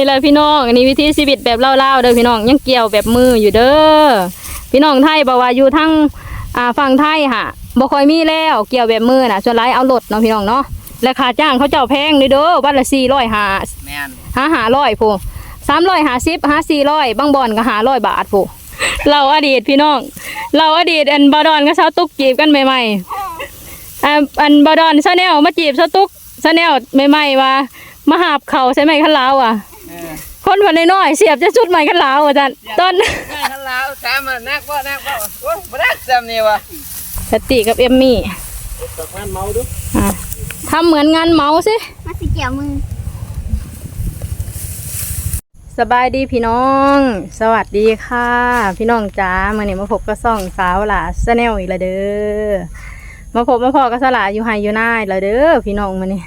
นี่แหละพี่น้องอันนี้วิธีชีวิตแบบเล่าๆเด้อพี่น้องยังเกี่ยวแบบมืออยู่เด้อพี่น้องไทยบอกว่าอยู่ทั้งอ่าฝั่งไทยค่ะบ่ค่อยมีแล้วเกี่ยวแบบมือน่ะส่วนหลายเอารถเนาะพี่น้องเนาะและค่าจ้างเขาเจ้าแพงเด้อเด้อวันละ400หาแม่นหาหาร้อยผู้สามร้อยหาสิบหาสี่ร้อยบางบอนก็หาร้อยบาทผู้เราอดีตพี่น้อง เราอดีตอันบาดอนก็เช้าตุกจีบกันใหม่ๆอันอันบาดอนซาแนลมาจีบเช้าตุกซาแนลใหม่ๆว่ามาหาบเขาใช่ไหมขันลาวอะเออ คนพันน้อยๆเสียบจะชุดใหม่ขันลาวอะจันต้นแม่ทันลาวถามมานักบ่นักบ่โอ้ยบ่นักจำนี่วะสติกับเอมมี่ตักมันเมาดูอะทำเหมือนงานเมาสิมาสิเกี่ยวมือสบายดีพี่น้อง สวัสดีค่ะ พี่น้องจ้ามื่อนี้มาพบกับซ่องสาวหลาสแนลอีกแล้วเด้อมาพบมาพอกับสลาอยู่ไฮอยู่หน้าอีกแล้วเด้อพี่น้องมื่อนี้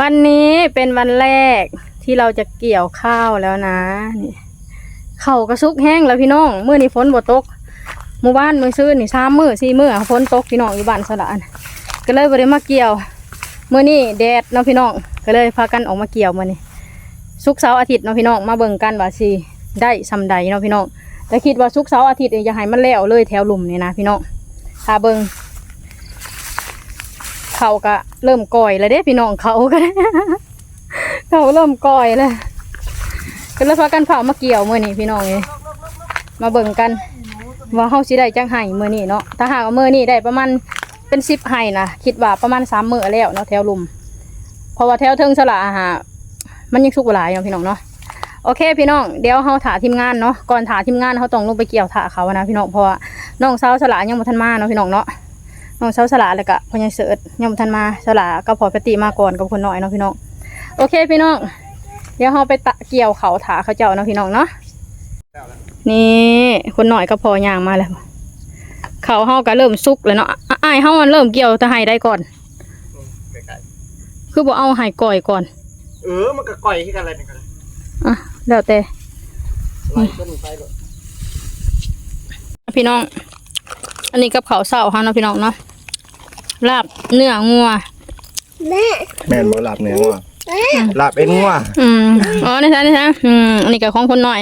วันนี้เป็นวันแรก ที่เราจะเกี่ยวข้าวแล้วนะนี่เข่ากระซุกแห้งแล้วพี่น้องเมื่อนี้ฝนบ่ตกหมู่บ้านมือซื้อนี่สามมือสี่มือฝนตกพี่น้องอยู่บ้านสลานะก็เลยบ่ได้มาเกี่ยวเมื่อนี้แดดเนาะพี่น้องก็เลยพากันออกมาเกี่ยวมื่อนี้สุกเสาร์อาทิตย์เนาะพี่น้องมาเบิ่งกันว่าสิได้ซำใดเนาะพี่น้องแต่คิดว่าสุกเสาร์อาทิตย์นี่จะให้มันแล้วเลยแถวหลุมนี่นะพี่น้องถ้าเบิ่งเขาก็เริ่มก่อยแล้วเด้พี่น้องเขาก็ เขาเริ่มก่อยแล้วก็เลยพากันเผามาเกี่ยวมื้อนี้พี่น้องเอ้ยมาเบิ่งกัน ว่าเฮาสิได้จังไห้มื้อนี้เนาะถ้าหากว่ามื้อนี้ได้ประมาณเป็น10ไห้นะคิดว่าประมาณ3มื้อแล้วเนาะแถวลุมเพราะว่าแถวเทิงสละอาหารมันยังสุกหลายเนาะพี่น้องเนาะโอเคพี่น้องเดี๋ยวเฮาถาทีมงานเนาะก่อนถาทีมงานเฮาต้องลงไปเกี่ยวถาเขานะพี่น้องเพราะว่าน้องเสาสลายังบ่ทันมาเนาะพี่น้องเนาะน้องเสาสลาแล้วก็พ่อใหญ่เสิร์ชยังบ่ทันมาสลาก็พอปฏิมาก่อนกับคนน้อยเนาะพี่น้อง โอเคพี่น้อง เดี๋ยวเฮาไปตะเกี่ยวเขาถาเขาเจ้าเนาะพี่น้องเนาะ นี่คนน้อยก็พอย่างมาแล้วเขาเฮาก็เริ่มสุกแล้วเนาะอะอ้ายเฮามันเริ่มเกี่ยวแตะไห้ได้ก่อนใกล้คือบ่เอาไห้ก่อยก่อนๆเออ มันก็ก่อยคือกันอะไรนี่กันอะแล้วแต่ไล่ต้นไปเลยพี่น้อง อันนี้กับเขาวเสาเขาเนาะพี่น้องเนาะลาบเนื้องัวแม่แม่นบ่หลับเนื้องัว หลับเอ็นงัวอืมอ๋อนี่ใช่นี่ใช่อืมอันนี้กับของคนหน่อย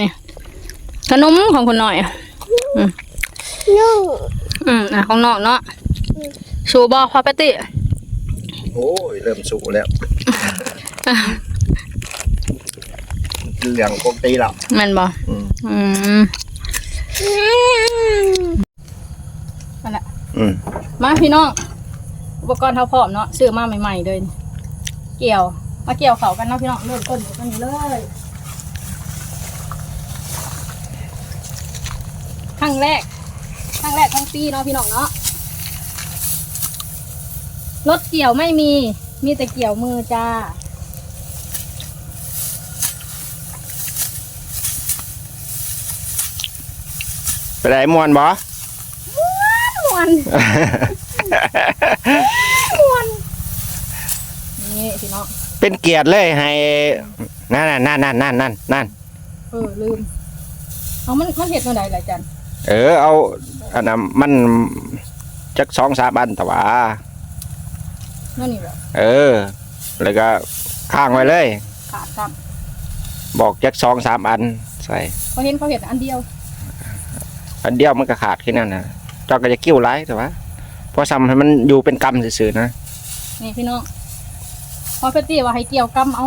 ขนมของคนหน่อยนุ่งอืมอะของน้องเนาะชูบอพอปติโอ้ยเริ่มสุกแล้วเหลืองปกติแล้วแม่นบออืมอืมนั่นแหละอืมมาพี่น้องอุปกรณ์เท่าพร้อมเนาะซื้อมาใหม่ๆเลยเกี่ยว มาเกี่ยวเขากันเนาะพี่น้องเริ่มต้นอยู่ตรงนี้เลยครั้งแรกครั้งแรกของปีเนาะพี่น้องเนาะรถเกี่ยวไม่มี มีแต่เกี่ยวมือจ้าไปไหนมวนบ่มวนมวนนี่พี่น้อง เป็นเกียรติเลยให้นั่นน่ะนั่นนั่นนั่นนั่นนั่นเออลืมเอามันมันเห็ดมาไหนหลายจันเออเอาอันนั้นมันจักสองสามอันแต่ว่านั่นนี่แบบเออ แล้วก็ข้างไว้เลย ขาดครับบอกจักสองสามอันใส่เขาเห็นเขาเห็ดอันเดียว อันเดียวมันก็ขาดแค่นั้นนะเจอก็จะกิ้วไล่แต่ว่าเพราะซ้ำให้มันอยู่เป็นกำซื่อๆนะนี่พี่น้อง พอเฟตตี้ว่าให้เกี่ยวกำเอา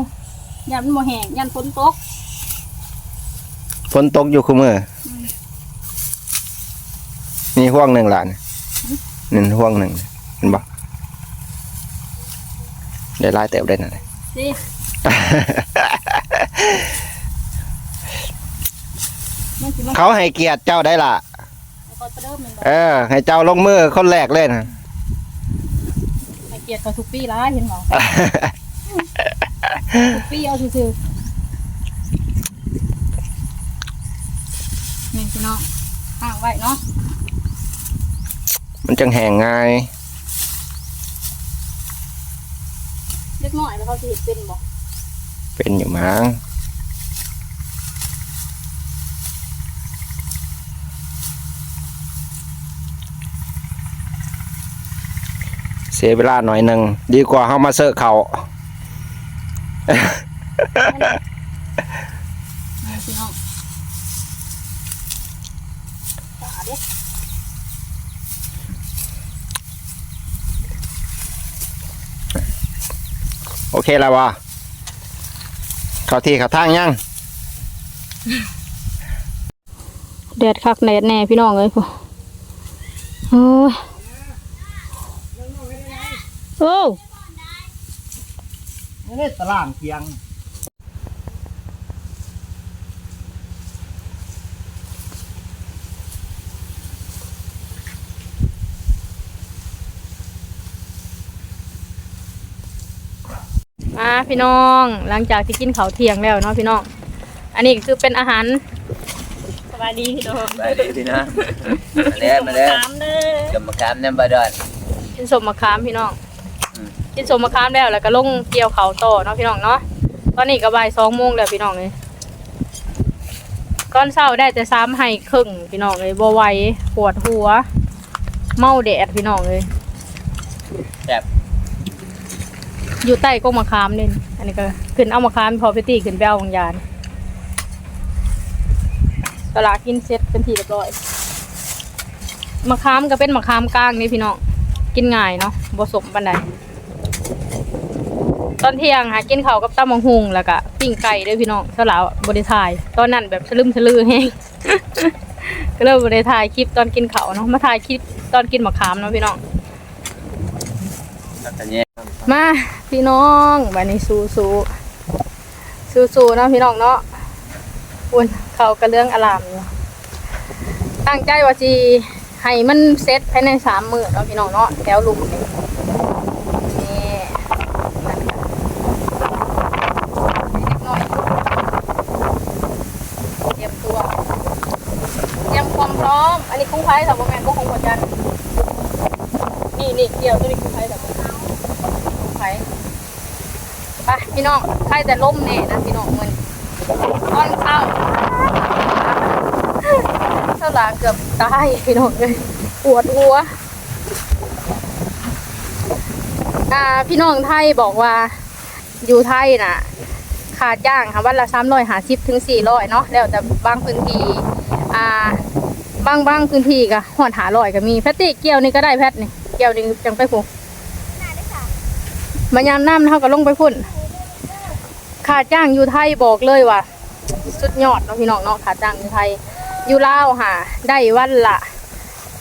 ยันมันโมแห้งยันฝนตกฝนตกอยู่คู่มืออนี่ห่วงหนึ่งหลานนี่ห่วงหนึ่งเห็นบ่ได้ไล่เต็บได้หน่อยสิมันสิมาเขาให้เกียรติเจ้าได้ล่ะเขาจะเริ่มเป็นแบบเออ ให้เจ้าลงมือคนแรกเลยนะให้เกียรติเขาทุกปีร้ายเห็นหรอ ทุกปีเอาซื่อๆนี่พี่น้องห่างไว้เนาะมันจังแหงง่ายเล็กน้อยแล้วเขาจะเห็นเป็นบอกเป็นอยู่มั้งเสียเวลาหน่อยหนึ่งดีกว่าเขามาเซอะเขา พี่น้องตาดิโอเคแล้ววะเข้าที่เข้าทางยังแดดคักแดดแน่พี่น้องเอ้ยพวกโอ้โอ้ นี่ตารางเพียงมาพี่น้องหลังจากที่กินข้าวเที่ยงแล้วเนาะพี่น้อง อันนี้ก็คือเป็นอาหารสบายดีพี่น้องไปดีพี่นะมาเด้อมาเด้อน้ำเด้อกับมะขามน้ำบาดอนกินสมมะขามพี่น้องอืม กินสมมะขามแล้วแล้วก็ลงเกี่ยวเขาวต่อเนาะพี่น้องเนาะตอนนี้ก็บ่ายสองโมงแล้วพี่น้องเลยก้อนเช้าได้แต่ซ้ำให้ครึ่งพี่น้องเลยบ่ไหวปวดหัว เมาแดดพี่น้องเลยแบบอยู่ใต้กงมะขามนี่อันนี้ก็ขึ้นเอามะขามพอไปตีขึ้นไปเอาบางยานตลาดกินเสร็จเป็นทีเรียบร้อยมะขามก็เป็นมะขามกลางนี่พี่น้องกินง่ายเนาะบ่สมปันใด ตอนเที่ยงหากินข้าวกับตำมังหุงแล้วก็ปิ้งไก่ด้วยพี่น้องสลาวบริทาย ตอนนั้นแบบสลืมสลือแฮงก็เลยบริทายคลิปตอนกินข้าวเนาะมาถ่ายคลิปตอนกินมะขามเนาะพี่น้องมาพี่น้องบันนี้สู้สู้สู้สู้เนาะพี่น้องเนาะอุ่นเขากระเรื่องอลามอยู่ตั้งใจว่าจีให้มันเซตภายในสามมือเนาะพี่น้องเนาะแถวลุมนี่นี่นั่นค่ะให้เล็กน้อยเตรียมตัวเตรียมความพร้อม อันนี้คุ้งไพ่สำหรับแมนก็คงกดจันนี่นี่เกี่ยวตัวนี้คุ้งไพ่สำหรับ ไปไป พี่น้องใครแต่ล่มแน่นะพี่น้องมันตอนเช้าเช้าลาเกือบตายพี่น้องเลยปวดหัวอ่าพี่น้องไทยบอกว่าอยู่ไทยน่ะ ขาดจ้างค่ะวันละสามร้อยหาสิบถึงสี่ร้อยเนาะแล้วแต่บางพื้นที่อ่าบางบางพื้นที่ก็หอดหาร้อยก็มีแพตตี้เกี่ยวนี่ก็ได้แพทนี่เกี่ยวนี่จังไปผูกมายามน้ำเขาก็ลงไปพุ่น ค่าจ้างอยู่ไทยบอกเลยว่า สุดยอดเนาะพี่น้องเนาะค่าจ้างอยู่ไทย อยู่ลาวค่ะได้วันละ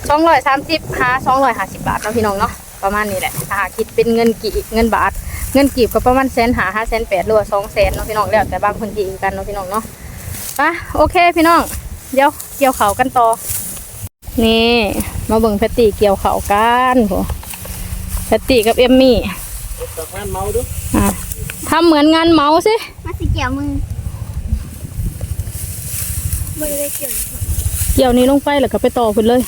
สองร้อยสามสิบหาสองร้อยห้าสิบบาทเนาะพี่น้องเนาะประมาณนี้แหละถ้าหาคิดเป็นเงินกี่เงินบาท เงินกีบก็ประมาณแสนหาห้าแสนแปดหรือว่าสองแสนเนาะพี่น้องแล้วแต่บางคนที่กันเนาะพี่น้องเนาะไปโอเคพี่น้อง เดี๋ยวเกี่ยวเขากันต่อ นี่ มาเบิ่งแพตตี้เกี่ยวเขากันโหแพตตี้กับเอมมี่ งานเมาดูอะทำเหมือนงานเมาสิมาสิเกี่ยวมือมือเลยเกี่ยวเกี่ยวนี้ลงไปแล้วก็ไปต่อขึ้นเลย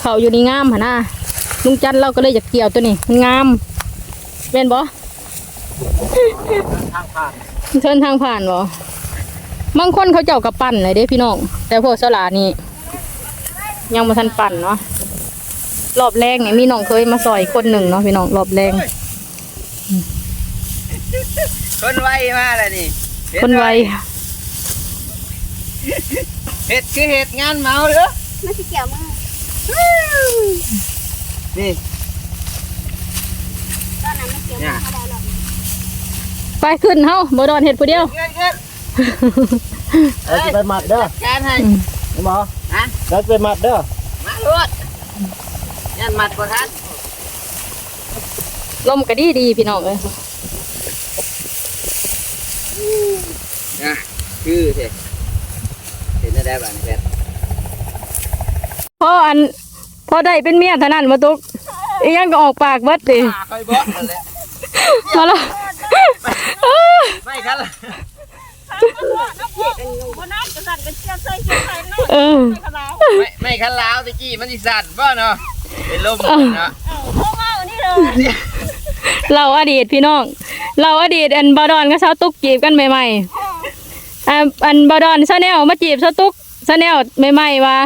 เขาอยู่นี่งามหะนะลุงจันเราก็เลยอยากเกี่ยวตัวนี้มันงามเป็นบ่ทางผ่านเชิญทางผ่านบ่บางคนเขาเจ้ากับปั่นเลยเด้พี่น้องแต่พวกสลานี่ยังมาทันปั่นเนาะ รอบแรกเนี่ยมีน้องเคยมาซอยคนหนึ่งเนาะพี่น้องรอบแรกคนไวมาแล้วนี่เฮ็ดคนไวเฮ็ดคือเฮ็ดงานเมาเด้อมาสิเกี่ยวมือนี่ตอนนั้นไม่เกี่ยวมือเขาได้หรอกไปขึ้นเฮาบ่ดอนเห็ดผู้เดียวเงินเงินเราจะไปมัดเด้อการให้หมอฮะเราจะไปมัดเด้อมาลวด ยันมัดบ่ทันลมก็ดีดีพี่น้องเอ้ยนะคือเท่เห็นได้บ้างนี่แพทพออันพอได้เป็นเมียเท่านั้นมาตุกอีหยังก็ออกปากเบิดดิค่อยบอกนั่นแหละมาแล้วไม่คันละเออไม่ไม่คันลาวตะกี้มันสิสั่นบ่เนาะ เป็นลมเนาะเราอดีตพี่น้อง เราอดีตอันบาดอนกับสาวตุ๊กจีบกันใหม่ๆอันอันบาดอนซาแนลมาจีบสาวตุ๊กซาแนลใหม่ๆว่า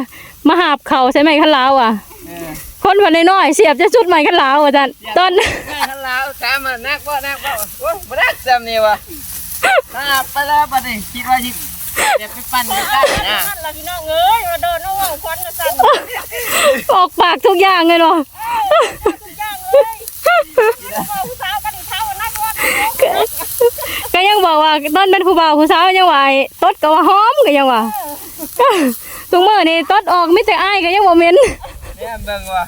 มาหาบเขาใช่ไหมขันลาวอะเออคนพันน้อยๆเสียบจะชุดใหม่ขันลาวอะจันตอนไม่คันลาวถามมานักบ่นักบ่โอ้ยบ่นักซ้ำนี่วะอ่าไปแล้วบัดนี้คิดว่าสิเดี๋ยวไปปั่นกันได้นะนั่นล่ะพี่น้องเอ้ยมาเดินเอาเอาควันมาสั่น ออกปากทุกอย่างเลยเนาะทุกอย่างเลยเอาผู้สาวกันอีกเท้าอันนักว่าก็ยังบอกว่าต้นเป็นผู้บ่าวผู้สาวยังว่าไอ้ตดก็ว่าหอมก็ยังว่าทุกมื้อนี่ตดออกไม่แต่อ้ายก็ยังบ่เหม็นเนี่ยเบิ่งว่า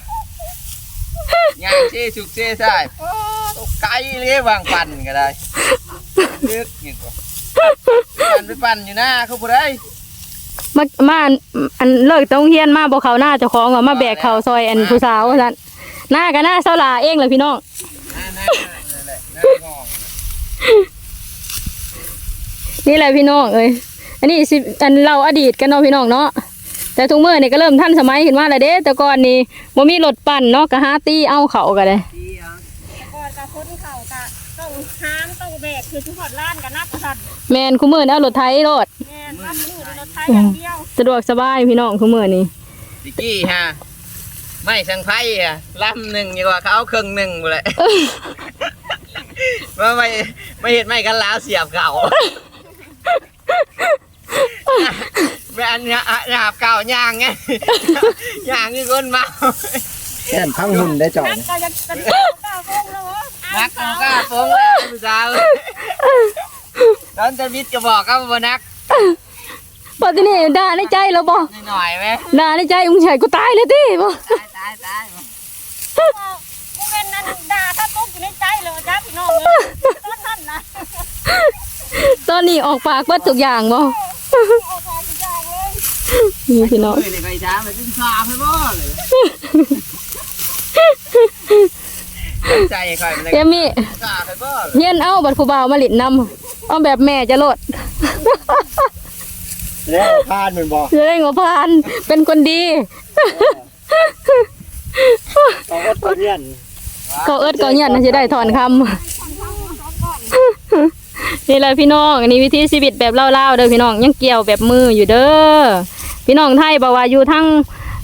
ย่างเซ่สุกเซ่ใช่ตกไกลเลยวางปั่นก็ได้ลึกนี่กว่าปั่นไปปั่นอยู่หน้าเขาบ่ได้ มามาอันอันเลิกต้องเฮียนมาบ่เขาหน้าเจ้าของว่ามาแบกเขาซอยอันผู้สาวว่าซั่นหน้าก็หน้าเซาหลาเองเลยพี่น้อง หน้าหน้านั่นแหละหน้างองนี่แหละพี่น้องเอ้ยอันนี้สิอันเราอดีตกันเนาะพี่น้องเนาะแต่ทุกเมื้อนี่ก็เริ่มทันสมัยขึ้นมาแล้วเด้ แต่ก่อนนี่บ่มีรถปั่นเนาะก็หาตีเอาเขาก็ได้ที่เอาก่อนกับคนเข่ากะต้อง ห้ามต้องแบกคือทุกคนล้านกันนักกระสันแม่นคุมื้อนี่เอารถไถรถแม่นรับมือในรถไทยอย่างเดียวสะดวกสบายพี่น้องคุมื้อนี้ดิกี้ฮะไม่สังไพ่อะลำหนึ่งดีกว่าเขาเอาครึ่งหนึ่งไปเลยว่าไม่ไม่เห็นไม่กันแล้วเสียบเก่าแม่อันเนี้ยอะหยาบเก่าย่างไงย่างคือคนเมาแค่นพังหุ่นได้จ่อย นักก็ยังกันก้าวโกงแล้วเหรอ นักเอาก้าโป้งเลยผู้สาวตอนจะมิดก็บอกก็บ่นักพอที่นี่ด่าในใจแล้วบ่หน่อยๆไหมด่าในใจอุ้งชายกูตายเลยติบ่ตายตายตายกูเป็นนั่นด่าถ้าตกอยู่ในใจเลยจ้าพี่น้องเลยตอนนั้นนะตอนนี้ออกปากเบิดทุกอย่างบ่เอาทองทุกอย่างเลยนี่พี่น้อง ใจคอยมันเลยเอมี่ฟ้าไปบ่เลยเฮียนเอาบัดผู้บ่าวมาหลินนำเอาแบบแม่จะโลด แล้วพานมันบอกจะได้งบพานเป็นคนดีเขาก็ตัวเรียนก็เอิดก็เงียนนะสิได้ถอนคำ นี่แหละพี่น้องอันนี้วิธีชีวิตแบบเล่าๆเด้อพี่น้องยังเกี่ยวแบบมืออยู่เด้อพี่น้องไทยบอกว่าอยู่ทั้ง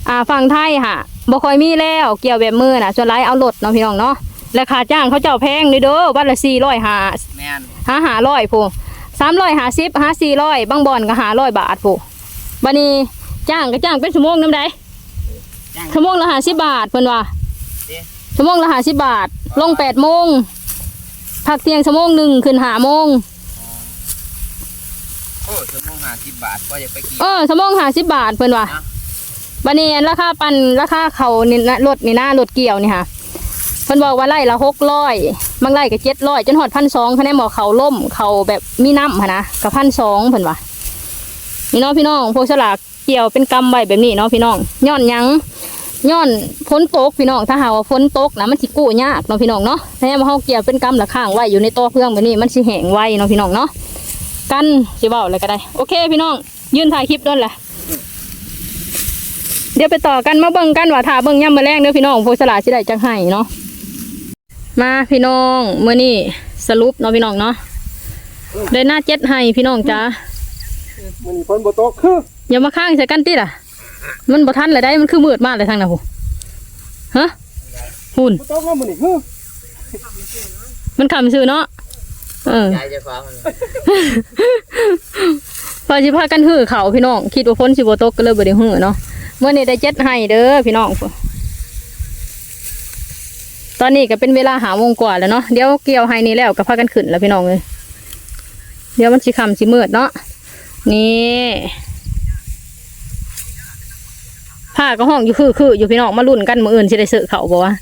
อ่าฝั่งไทยค่ะบ่ค่อยมีแล้วเกี่ยวแบบมือน่ะส่วนหลายเอารถเนาะพี่น้องเนาะ และค่าจ้างเขาเจ้าแพงเด้อเด้อวันละ400หาแม่นหาหาร้อยผู้350หา400บางบ่อนก็หา100บาทผู้บัดนี้จ้างก็จ้างเป็นชั่วโมงนำใดจ้างชั่วโมงละ50บาทเพิ่นว่าเด้ชั่วโมงละ50บาท ลง8โมงพักเที่ยงชั่วโมงหนึงขึ้น5โมงโอ้ชั่วโมงห้าสิบบาทก็อยากไปกินเออชั่วโมง50บาทเพิ่นว่าอะบัดนี้ราคาปันราคาเขานี่นะรถนี่นะรถเกี่ยวนี่ค่ะเพิ่นบอกว่าไร่ละ600บางไร่ก็700จนฮอด1,200คะแนนบอกเขาล่มเขาแบบมีน้ำหั้นะก็1,200เพิ่นว่านี่เนาะพี่น้องพวกสลากเกี่ยวเป็นกำไว้แบบนี้เนาะพี่น้องย้อนยังย้อนฝนตกพี่น้องถ้าหาว่าฝนตกนะมันสิกู้ยากเนาะพี่น้องเนาะแน่ว่าเฮาเกี่ยวเป็นกำละข้างไว้อยู่ในตัวเพื่องแบบนี้มันสิแห้งไวเนาะพี่น้องเนาะกันสิเว้าอะไรก็ได้ โอเคพี่น้อง ยืนถ่ายคลิปนั่นแหละเดี๋ยวไปต่อกันมาเบิ่งกันว่าถ้าเบิ่งย่ำมาแรงเด้อพี่น้องโพสลาสิได้จังไห้เนาะ มาพี่น้องมื้อนี้สรุปเนาะพี่น้องเนาะได้หน้าเจ็ดให้พี่น้องจ้ามันฝนบ่ตกคืออย่ามาข้างใส่กันติล่ะ มันบ่ทันเลยได้มันคือมืดมากเลยทางน่ะหูฮะหุ่นบ่ตกแล้วมันนี่คือมันคำซื่อเนาะเออใจจะฟังมันพอสิพากันหื้อเขาพี่น้องคิดว่าฝนสิบ่ตกก็เลยบ่ได้หื้อเนาะเมื่อนี้ได้เจ็ดให้เด้อพี่น้อง ตอนนี้ก็เป็นเวลาหาโมงกว่าแล้วเนาะเดี๋ยวเกี่ยวให้นี่แล้วก็พากันขึ้นแล้วพี่น้องเลยเดี๋ยวมันสิค่ำสิมืดเนาะนี่ผ้าก็ห้องอยู่คือคืออยู่พี่น้องมาลุ้นกันมืออื่นสิได้เสือเขาบ่วะ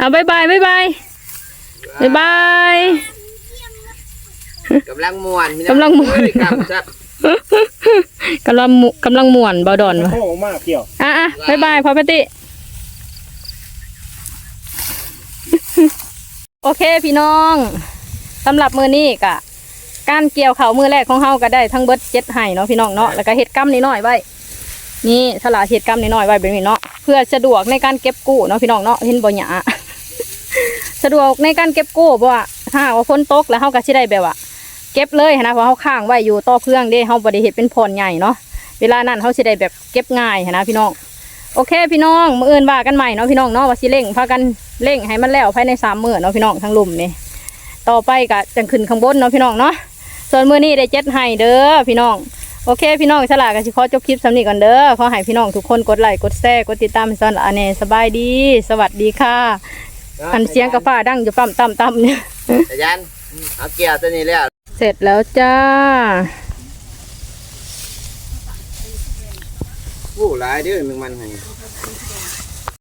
อะบายบายบายบายบายบายกำลังม่วนพี่น้องกำลังม่วนเอ้ยครับครับกำลังมุกำลังม่วนเบาดอนวะโค้งมากเกี่ยวอะอะบายบายพอปติ โอเคพี่น้องสำหรับมือนี้กะการเกี่ยวเขาวมือแรกของเฮาก็ได้ทั้งเบิดเจ็ดไห้เนาะพี่น้องเนาะแล้วก็เห็ดกำนิดหน่อยไว้นี่สละเห็ดกำนิดหน่อยไว้แบบนี้เนาะเพื่อสะดวกในการเก็บกู้เนาะพี่น้องเนาะเห็นบ่หยาสะดวกในการเก็บกู้เพราะว่าถ้าหากว่าฝนตกแล้วเฮาก็สิได้แบบว่าเก็บเลยหั้นนะเพราะเฮาข้างไว้อยู่ต่อเพื่องเด้เฮาบ่ได้เฮ็ดเป็นพรใหญ่เนาะเวลานั้นเฮาสิได้แบบเก็บง่ายหั้นนะพี่น้อง โอเคพี่น้องมื้ออื่นว่ากันใหม่เนาะพี่น้องเนาะว่าสิเร่งพากันเร่งให้มันแล้วภายใน3มื้อเนาะพี่น้องทั้งลุมนี่ต่อไปก็จังขึ้นข้างบนเนาะพี่น้องเนาะส่วนมื้อนี้ได้เจ็ดให้เด้อพี่น้องโอเคพี่น้องฉลาดกันสิขอจบคลิปสำนีก่อนเด้อขอให้พี่น้องทุกคนกดไลค์กดแชร์กดติดตามให้ซอนอันเนสบายดี สวัสดีค่ะ อันเสียงกระฟ้าดังอยู่ปั๊มต่ำต่ำเนี่ยอาจารย์เอาเกี่ยวตัวนี้แล้ว เสร็จแล้วจ้า ผู้หลายเด้อมึงมันให้